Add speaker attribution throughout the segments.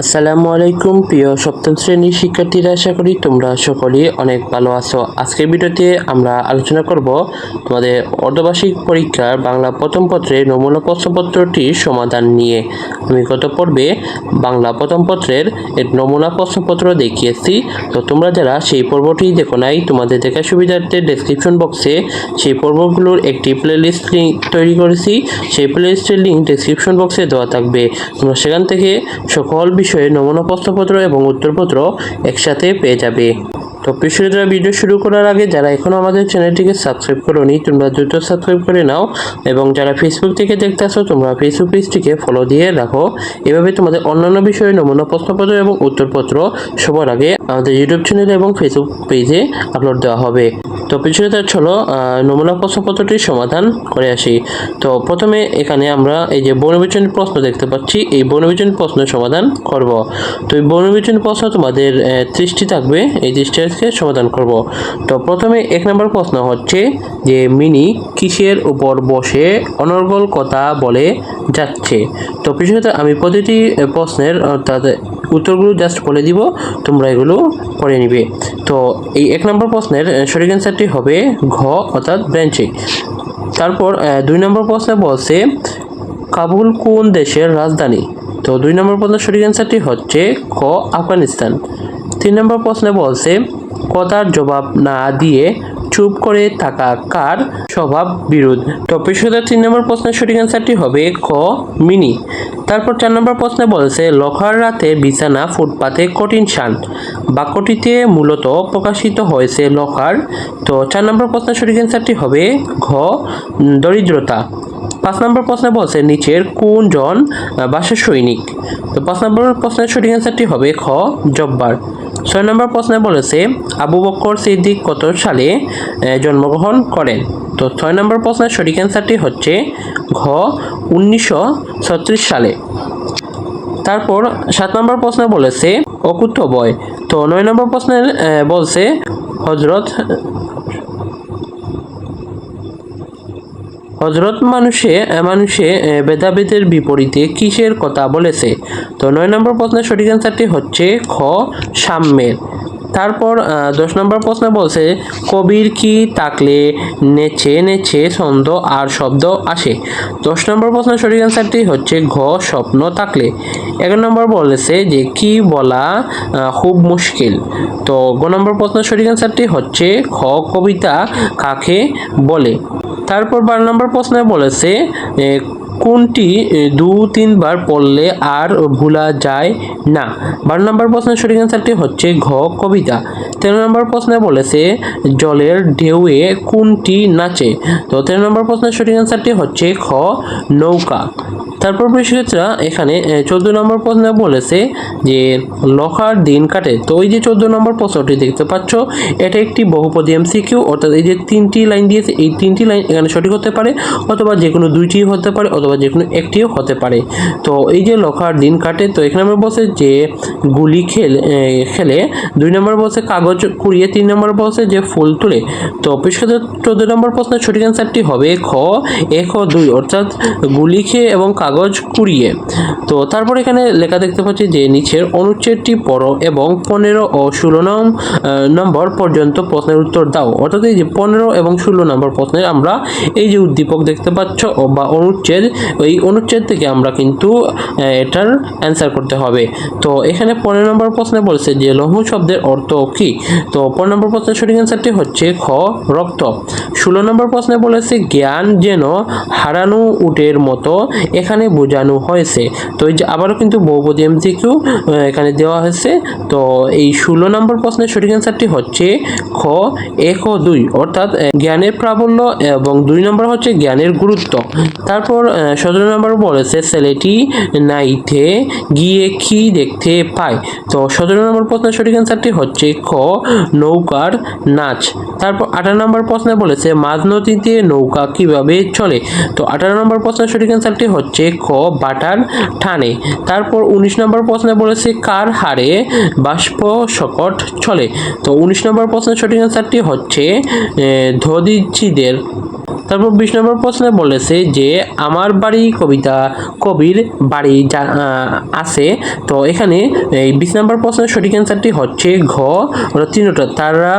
Speaker 1: আসসালামু আলাইকুম, প্রিয় সপ্তম শ্রেণির শিক্ষার্থীরা, আশা করি তোমরা সকলেই অনেক ভালো আছো। আজকের ভিডিওতে আমরা আলোচনা করব তোমাদের অর্ধবার্ষিক পরীক্ষার বাংলা প্রথম পত্রের নমুনা প্রশ্নপত্রটির সমাধান নিয়ে। আমি গত পর্বে বাংলা প্রথম পত্রের এর নমুনা প্রশ্নপত্র দেখিয়েছি। তো তোমরা যারা সেই পর্বটি দেখো নাই, তোমাদের দেখার সুবিধার্থে ডেসক্রিপশন বক্সে সেই পর্বগুলোর একটি প্লেলিস্ট লিঙ্ক তৈরি করেছি। সেই প্লেলিস্টের লিঙ্ক ডেসক্রিপশন বক্সে দেওয়া থাকবে। তোমরা সেখান থেকে সকল বিষয়ে নমুনা প্রশ্নপত্র এবং উত্তরপত্র একসাথে পেয়ে যাবে। তো প্রিয় ভিডিও শুরু করার আগে, যারা এখনও আমাদের চ্যানেলটিকে সাবস্ক্রাইব করোনি, তোমরা দ্রুত সাবস্ক্রাইব করে নাও এবং যারা ফেসবুক থেকে দেখতে আসো, তোমরা ফেসবুক পেজটিকে ফলো দিয়ে রাখো। এভাবে তোমাদের অন্যান্য বিষয়ে নমুনা প্রশ্নপত্র এবং উত্তরপত্র সবার আগে আমাদের ইউটিউব চ্যানেল এবং ফেসবুক পেজে আপলোড দেওয়া হবে। তো পিছনে চলো নমুনা প্রশ্নপত্রটির সমাধান করে আসি। তো প্রথমে এখানে আমরা এই যে বনবিচন প্রশ্ন দেখতে পাচ্ছি, এই বনবিচন প্রশ্ন সমাধান করব। তো এই বনবিচন প্রশ্ন তোমাদের ত্রিশটি থাকবে, এই ত্রিশটি আজকে সমাধান করব। তো প্রথমে এক নম্বর প্রশ্ন হচ্ছে যে মিনি কিসের উপর বসে অনর্গল কথা বলে যাচ্ছে? তো পিছনে আমি প্রতিটি প্রশ্নের অর্থাৎ উত্তরগুলো জাস্ট বলে দিব, তোমরা এগুলো করে নিবে। তো এই এক নম্বর প্রশ্নের সঠিক অ্যান্সারটি হবে ঘ অর্থাৎ ব্রেঞ্চে তারপর দুই নম্বর প্রশ্নে বলছে, কাবুল কোন দেশের রাজধানী? তো দুই নম্বর প্রশ্নের সঠিক অ্যান্সারটি হচ্ছে ক, আফগানিস্তান। তিন নম্বর প্রশ্নে বলছে কথার জবাব না দিয়ে চুপ করে থাকা কার স্বভাব বিরোধ? তো তিন নম্বর প্রশ্নের সঠিক অ্যান্সারটি হবে ক, মিনি। তারপর চার নম্বর প্রশ্নে বলেছে, লখার রাতে বিছানা ফুটপাতে কঠিন শান। বাক্যটিতে মূলত প্রকাশিত হয়েছে লখার। তো চার নম্বর প্রশ্নের সঠিক অ্যান্সারটি হবে ঘ, দরিদ্রতা। পাঁচ নম্বর প্রশ্নে বলছে, নিচের কোন জন বাসের সৈনিক? তো পাঁচ নম্বর প্রশ্নের সঠিক অ্যান্সারটি হবে খ, জব্বার। ছয় নম্বর প্রশ্নে বলেছে, আবু বক্কর সিদ্দিক কত সালে জন্মগ্রহণ করেন? তো ছয় নম্বর প্রশ্নের সঠিক অ্যান্সারটি হচ্ছে ঘ, উনিশশো ছত্রিশ সালে। তারপর সাত নম্বর প্রশ্নে বলেছে, অকুত বয়। তো নয় নম্বর প্রশ্নে বলছে হজরত হজরত মানুষে মানুষে ভেদাভেদের বিপরীতে কিসের কথা বলেছে? তো নয় নম্বর প্রশ্নের সঠিক অ্যান্সারটি হচ্ছে খ, সাম্যের। তারপর দশ নম্বর প্রশ্নে বলছে, কবির কি তাকলে নেচে নেচে ছন্দ আর শব্দ আসে? দশ নম্বর প্রশ্নের সঠিক অ্যান্সারটি হচ্ছে ঘ, স্বপ্ন থাকলে এগারো নম্বর বলেছে যে, কি বলা খুব মুশকিল। তো গ নম্বর প্রশ্নের সঠিক অ্যান্সারটি হচ্ছে খ কবিতা কাকে বলে? তারপর বারো নম্বর প্রশ্নে বলেছে কোনটি দু, তিনবার পড়লে আর ভোলা যায় না। বারো নম্বর প্রশ্নের সঠিক অ্যান্সারটি হচ্ছে ঘ, কবিতা। তেরো নম্বর প্রশ্নে বলেছে, জলের ঢেউয়ে কোনটি নাচে? তো তেরো নম্বর প্রশ্নের সঠিক অ্যান্সারটি হচ্ছে খ, নৌকা। তারপর শিক্ষার্থীরা এখানে চোদ্দ নম্বর প্রশ্নে বলেছে যে, লখার দিন কাটে। তো ওই যে চোদ্দ নম্বর প্রশ্নটি দেখতে পাচ্ছ, এটা একটি বহুপদী এমসিকিউ, অর্থাৎ এই যে তিনটি লাইন দিয়েছে, এই তিনটি লাইন এখানে সঠিক হতে পারে, অথবা যে কোনো দুইটি হতে পারে, অথবা যে কোনো একটিও হতে পারে। তো এই যে লখার দিন কাটে, তো এখানে আমরা বলছে যে গুলি খেল খেলে দুই নম্বর বসে কাগজ কুড়িয়ে, তিন নম্বর বসে যে ফুল তুলে। তো অফিসগত চোদ্দ নম্বর প্রশ্নের সঠিক অ্যান্সারটি হবে খ এক ও দুই, অর্থাৎ গুলি খেয়ে এবং কাগজ কুড়িয়ে। তো তারপর এখানে লেখা দেখতে পাচ্ছি যে নিচের অনুচ্ছেদটি পড়ো এবং পনেরো ও ষোলো নম নম্বর পর্যন্ত প্রশ্নের উত্তর দাও। অর্থাৎ এই যে পনেরো এবং ষোলো নম্বর প্রশ্নের আমরা এই যে উদ্দীপক দেখতে পাচ্ছ, বা অনুচ্ছেদ এই অনুচ্ছেদ থেকে আমরা কিন্তু এটার অ্যান্সার করতে হবে। তো এখানে পনেরো নম্বর প্রশ্নে বলছে যে, লৌহ শব্দের অর্থ কি? তো পনেরো নম্বর প্রশ্নের সঠিক অ্যান্সারটি হচ্ছে খ, রক্ত। ষোলো নম্বর প্রশ্নে বলেছে, জ্ঞান যেন হারানো উটের মতো এখানে বোঝানো হয়েছে। তো এই যে আবারও কিন্তু বহুপদী এমসিকিউ এখানে দেওয়া হয়েছে। তো এই ষোলো নম্বর প্রশ্নের সঠিক অ্যান্সারটি হচ্ছে খ, এক দুই। অর্থাৎ জ্ঞানের প্রাবল্য এবং দুই নম্বর হচ্ছে জ্ঞানের গুরুত্ব। তারপর সতেরো নম্বর বলেছে, ছেলেটি নাইতে গিয়ে কি দেখতে পায়? তো সতেরো নম্বর প্রশ্নের সঠিক অ্যান্সারটি হচ্ছে খ, নৌকার নাচ। তারপর আঠারো নম্বর প্রশ্নে বলেছে, মাঝ নদীতে নৌকা কীভাবে চলে? তো আঠারো নম্বর প্রশ্নের সঠিক অ্যান্সারটি হচ্ছে খ, বাটার ঠানে তারপর উনিশ নম্বর প্রশ্নে বলেছে, কার হারে বাষ্প শকট চলে? তো উনিশ নম্বর প্রশ্নের সঠিক অ্যান্সারটি হচ্ছে ধদিচিদের তারপর বিশ নম্বর প্রশ্নে বলেছে যে, আমার বাড়ি কবিতা, কবির বাড়ি আছে। তো এখানে এই বিশ নম্বর প্রশ্নের সঠিক অ্যান্সারটি হচ্ছে ঘ তিনটা, তারা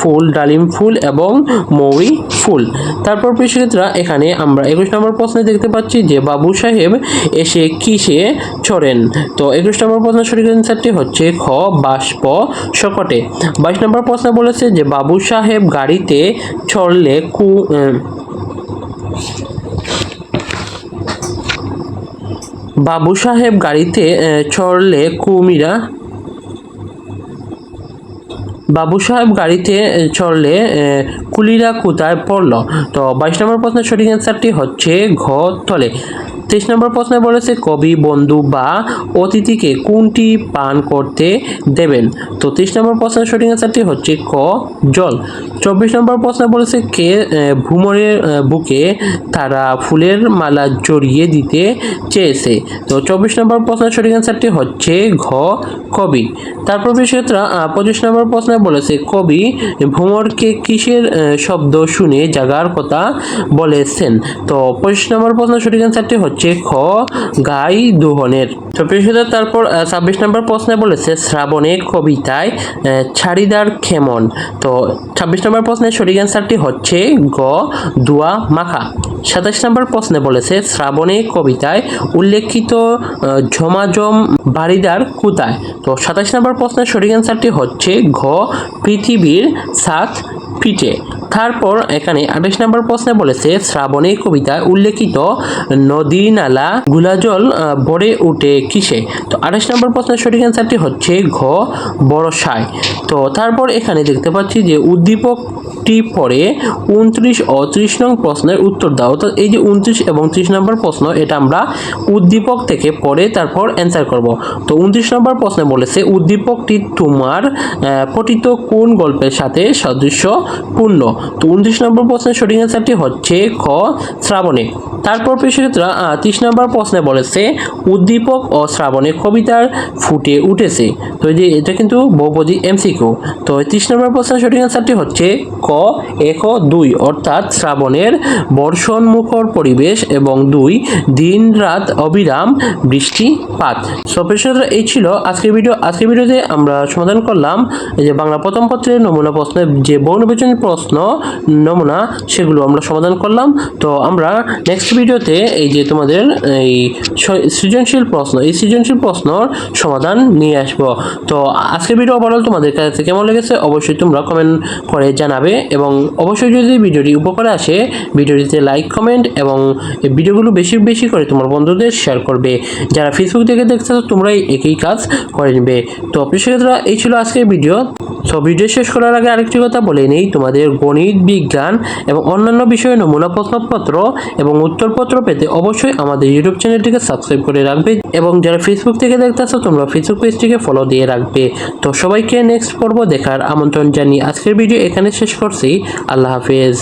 Speaker 1: ফুল, ডালিম ফুল এবং মৌরি ফুল। তারপর কৃষিক্ষেত্রা, এখানে আমরা একুশ নম্বর প্রশ্নে দেখতে পাচ্ছি যে, বাবু সাহেব এসে কিসে ছড়েন তো একুশ নম্বর প্রশ্নের সঠিক অ্যান্সারটি হচ্ছে খ বাষ্প শকটে বাইশ নম্বর প্রশ্ন বলেছে যে, বাবু সাহেব গাড়িতে ছড়লে কু বাবু সাহেব গাড়িতে চড়লে কুমিরা? বাবু সাহেব গাড়িতে চড়লে কুলিরা কোথায় পড়ল? তো বাইশ নম্বর প্রশ্নের সঠিক অ্যান্সারটি হচ্ছে ঘ তলে। তেইশ নম্বর প্রশ্নে বলেছে কবি বন্ধু বা অতিথিকে কোনটি পান করতে দেবেন? তো তেইশ নম্বর প্রশ্নের সঠিক অ্যান্সারটি হচ্ছে ক জল। চব্বিশ নম্বর প্রশ্নে বলেছে কে আহ, বুকে তারা ফুলের মালা জড়িয়ে দিতে চেয়েছে? তো চব্বিশ নম্বর প্রশ্নের সঠিক অ্যান্সারটি হচ্ছে ঘ কবি। তারপর বিষয়টা পঁচিশ নম্বর প্রশ্নে বলেছে কবি ভ্রমরকে কিসের শব্দ শুনে জাগার কথা বলেছেন? তো পঁচিশ নম্বর প্রশ্নের সঠিক অ্যান্সারটি হচ্ছে খ, গাই দোহনের। তো তারপর ছাব্বিশ নম্বর প্রশ্নে বলেছে শ্রাবণের কবিতায় ছাড়িদার খেমন। তো ছাব্বিশ নম্বর প্রশ্নের সঠিক অ্যান্সারটি হচ্ছে গ, দুয়া মাখা। সাতাশ নম্বর প্রশ্নে বলেছে, শ্রাবণে কবিতায় উল্লেখিত ঝমাঝম বাড়িদার কোথায় তো সাতাশ নম্বর প্রশ্নের সঠিক অ্যান্সারটি হচ্ছে ঘ, পৃথিবীর সাত পিঠে। তারপর এখানে আঠাশ নম্বর প্রশ্নে বলেছে, শ্রাবণে কবিতা উল্লেখিত নদী নালা গুলাজল ভরে উঠে কিসে? তো আঠাশ নম্বর প্রশ্নের সঠিক অ্যান্সারটি হচ্ছে ঘ, বড়সায়। তো তারপর এখানে দেখতে পাচ্ছি যে উদ্দীপকটি পরে উনত্রিশ ও ত্রিশ নং প্রশ্নের উত্তর দাও। তো এই যে উনত্রিশ এবং ত্রিশ নম্বর প্রশ্ন, এটা আমরা উদ্দীপক থেকে পরে তারপর অ্যান্সার করব। তো উনত্রিশ নম্বর প্রশ্নে বলেছে, উদ্দীপকটি তোমার পঠিত কোন গল্পের সাথে সাদৃশ্যপূর্ণ? তো উনত্রিশ নম্বর প্রশ্নের সঠিক অ্যান্সারটি হচ্ছে খ, শ্রাবণে। তারপর পেশক্ষেত্রা ত্রিশ নম্বর প্রশ্নে বলেছে, উদ্দীপক ও শ্রাবণে কবিতার ফুটে উঠেছে। তো এই যে, এটা কিন্তু বহুপদী এমসিকিউ তো ত্রিশ নম্বর প্রশ্নের সঠিক অ্যান্সারটি হচ্ছে ক, এক, দুই, অর্থাৎ শ্রাবণের বর্ষণ মুখর পরিবেশ এবং দুই দিন রাত অবিরাম বৃষ্টিপাত। সো এই ছিল আজকের ভিডিও। আজকের ভিডিওতে আমরা সমাধান করলাম, এই যে বাংলা প্রথম পত্রের নমুনা প্রশ্নের যে বহু প্রশ্ন নমুনা, সেগুলো আমরা সমাধান করলাম। তো আমরা নেক্সট ভিডিওতে এই যে তোমাদের এই সৃজনশীল প্রশ্ন, এই সৃজনশীল প্রশ্নর সমাধান নিয়ে আসব। তো আজকের ভিডিও ওভারঅল তোমাদের কাছে কেমন লেগেছে অবশ্যই তোমরা কমেন্ট করে জানাবে এবং অবশ্যই যদি ভিডিওটি উপকারে আসে ভিডিওটিতে লাইক কমেন্ট এবং ভিডিওগুলো বেশি বেশি করে তোমার বন্ধুদের শেয়ার করবে। যারা ফেসবুক থেকে দেখছ, তোমরাই একই কাজ করে নেবে। তো সেক্ষেত্রে এই ছিল আজকের ভিডিও সো ভিডিও শেষ করার আগে আরেকটি কথা বলে নেই, তোমাদের গণিত, বিজ্ঞান এবং অন্যান্য বিষয়ে নমুনা প্রশ্নপত্র এবং উত্তরপত্র পেতে অবশ্যই আমাদের ইউটিউব চ্যানেলটিকে সাবস্ক্রাইব করে রাখবে এবং যারা ফেসবুক থেকে দেখতেছো তোমরা ফেসবুক পেজটিকে ফলো দিয়ে রাখবে। তো সবাইকে নেক্সট পর্ব দেখার আমন্ত্রণ জানিয়ে আজকের ভিডিও এখানে শেষ করছি। আল্লাহ হাফেজ।